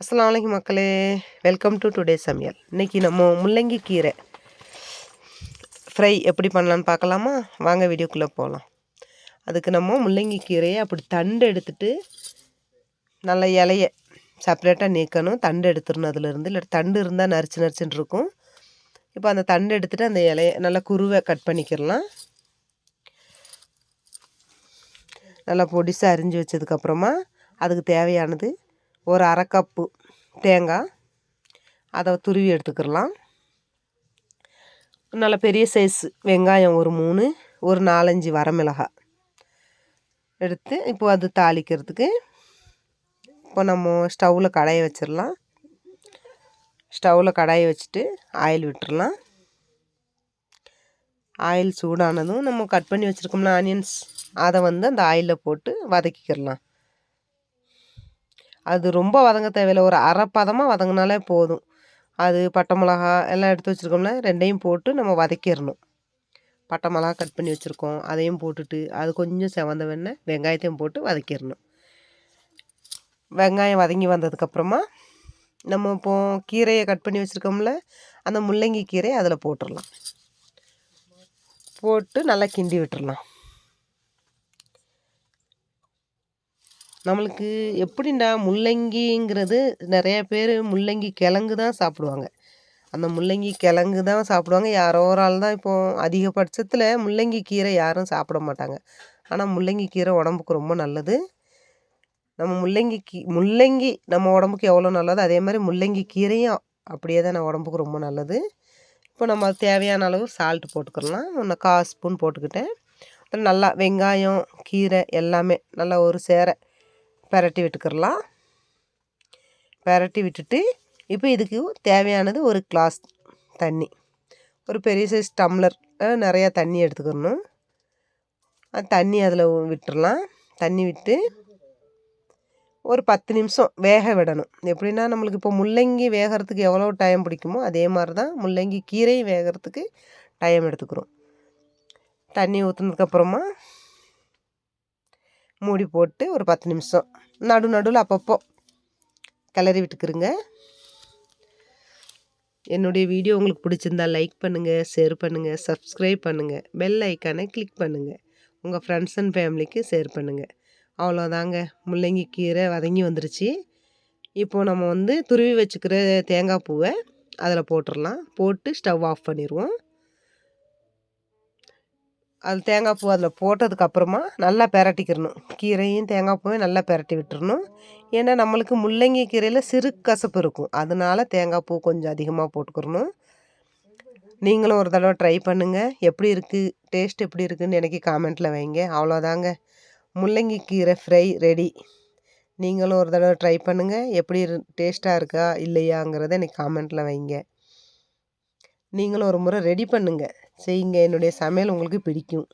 அஸ்லாம் அலைக்கும் மக்களே. வெல்கம் டு டுடே சமையல். இன்றைக்கி நம்ம முள்ளங்கி கீரை. ஃப்ரை எப்படி பண்ணலான்னு பார்க்கலாமா? வாங்க வீடியோக்குள்ளே போகலாம் அதுக்கு நம்ம முள்ளங்கி கீரையை அப்படி தண்டு எடுத்துட்டு நல்ல இலைய செப்பரேட்டாக நீக்கணும். தண்டு எடுத்துடணும் அதுலேருந்து. இல்லை தண்டு இருந்தால் நரிச்சு நரிச்சுன்னு இருக்கும். இப்போ அந்த தண்டு எடுத்துகிட்டு அந்த இலைய நல்லா குருவை கட் பண்ணிக்கிறலாம் நல்லா பொடிசாக அரிஞ்சு வச்சதுக்கப்புறமா அதுக்கு தேவையானது ஒரு அரை கப்பு தேங்காய். அதை துருவி எடுத்துக்கிறலாம் நல்ல பெரிய சைஸ் வெங்காயம் ஒரு மூணு ஒரு நாலஞ்சு வரமிளகாய் எடுத்து இப்போ அது தாளிக்கிறதுக்கு இப்போ நம்ம ஸ்டவ்வில் கடாயை வச்சிடலாம். ஸ்டவ்வில் கடாயை வச்சுட்டு ஆயில் விட்டுடலாம். ஆயில் சூடானதும் நம்ம கட் பண்ணி வச்சுருக்கோம்ல ஆனியன்ஸ் அதை வந்து அந்த ஆயிலில் போட்டு வதக்கிக்கிடலாம். அது ரொம்ப வதங்க தேவையில்லை. ஒரு அரை பதமாக வதங்கினாலே போதும். அது பட்டை மிளகா எல்லாம் எடுத்து வச்சுருக்கோம்ல ரெண்டையும் போட்டு நம்ம வதக்கிடணும். பட்டை மிளகா கட் பண்ணி வச்சுருக்கோம். அதையும் போட்டுட்டு அது கொஞ்சம் செவந்த வெண்ணெய் வெங்காயத்தையும் போட்டு வதக்கிடணும். வெங்காயம் வதங்கி வந்ததுக்கப்புறமா நம்ம இப்போ கீரையை கட் பண்ணி வச்சுருக்கோம்ல அந்த முள்ளங்கி கீரையை அதில் போட்டுடலாம். போட்டு நல்லா கிண்டி விட்டுடலாம். நம்மளுக்கு எப்படின்னா முள்ளங்கிங்கிறது நிறைய பேர் முள்ளங்கி கிழங்கு தான் சாப்பிடுவாங்க. அந்த முள்ளங்கி கிழங்கு தான் சாப்பிடுவாங்க. யாரோ ஒரு ஆள் தான் இப்போது அதிகபட்சத்தில் முள்ளங்கி கீரை யாரும் சாப்பிட மாட்டாங்க. ஆனால் முள்ளங்கி கீரை உடம்புக்கு ரொம்ப நல்லது. நம்ம முள்ளங்கி கீ முள்ளங்கி நம்ம உடம்புக்கு எவ்வளோ நல்லது அதே மாதிரி முள்ளங்கி கீரையும் அப்படியே தான் நம்ம உடம்புக்கு ரொம்ப நல்லது. இப்போ நம்ம தேவையான அளவு சால்ட் போட்டுக்கலாம் ஒன்று கால் ஸ்பூன் போட்டுக்கிட்டேன். நல்லா வெங்காயம் கீரை எல்லாமே நல்லா ஒரு சேரை பெரட்டி விட்டுக்கிறலாம். பெரட்டி விட்டுட்டு இப்போ இதுக்கு தேவையானது ஒரு கிளாஸ் தண்ணி. ஒரு பெரிய சைஸ் டம்ளர் நிறையா தண்ணி எடுத்துக்கணும். தண்ணி அதில் விட்டுடலாம் தண்ணி விட்டு ஒரு பத்து நிமிஷம் வேக விடணும். எப்படின்னா நம்மளுக்கு இப்போ முள்ளங்கி வேகிறதுக்கு எவ்வளோ டைம் பிடிக்குமோ அதே மாதிரி தான் முள்ளங்கி கீரையும் வேகிறதுக்கு டைம் எடுத்துக்கிறோம். தண்ணி ஊற்றுனதுக்கப்புறமா மூடி போட்டு ஒரு பத்து நிமிஷம். நடு நடுவில் அப்பப்போ கிளறி விட்டுக்குருங்க. என்னுடைய வீடியோ உங்களுக்கு பிடிச்சிருந்தா லைக் பண்ணுங்கள் ஷேர் பண்ணுங்கள் சப்ஸ்கிரைப் பண்ணுங்கள் பெல் ஐக்கானை கிளிக் பண்ணுங்கள் உங்கள் ஃப்ரெண்ட்ஸ் அண்ட் ஃபேமிலிக்கு ஷேர் பண்ணுங்கள் அவ்வளோதாங்க முள்ளங்கி கீரை வதங்கி வந்துருச்சு. இப்போது நம்ம வந்து துருவி வச்சுக்கிற தேங்காய் பூவை அதில் போட்டுடலாம் போட்டு ஸ்டவ் ஆஃப் பண்ணிடுவோம் அது தேங்காய் பூ அதில் போட்டதுக்கப்புறமா நல்லா பெரட்டிக்கிறணும். கீரையும் தேங்காய் பூவையும் நல்லா பெரட்டி விட்டுறணும். ஏன்னா நம்மளுக்கு முள்ளங்கி கீரையில் சிறு கசப்பு இருக்கும். அதனால தேங்காய் பூ கொஞ்சம் அதிகமாக போட்டுக்கிறணும். நீங்களும் ஒரு தடவை ட்ரை பண்ணுங்கள் எப்படி இருக்குது டேஸ்ட் எப்படி இருக்குதுன்னு எனக்கு காமெண்ட்டில் வைங்க. அவ்வளோதாங்க. முள்ளங்கி கீரை ஃப்ரை ரெடி நீங்களும் ஒரு தடவை ட்ரை பண்ணுங்கள் எப்படி டேஸ்ட்டாக இருக்கா? இல்லையாங்கிறத எனக்கு காமெண்ட்டில் வைங்க. நீங்களும் ஒரு முறை ரெடி பண்ணுங்கள் செய்யுங்க என்னுடைய சமையல் உங்களுக்கு பிடிக்கும்.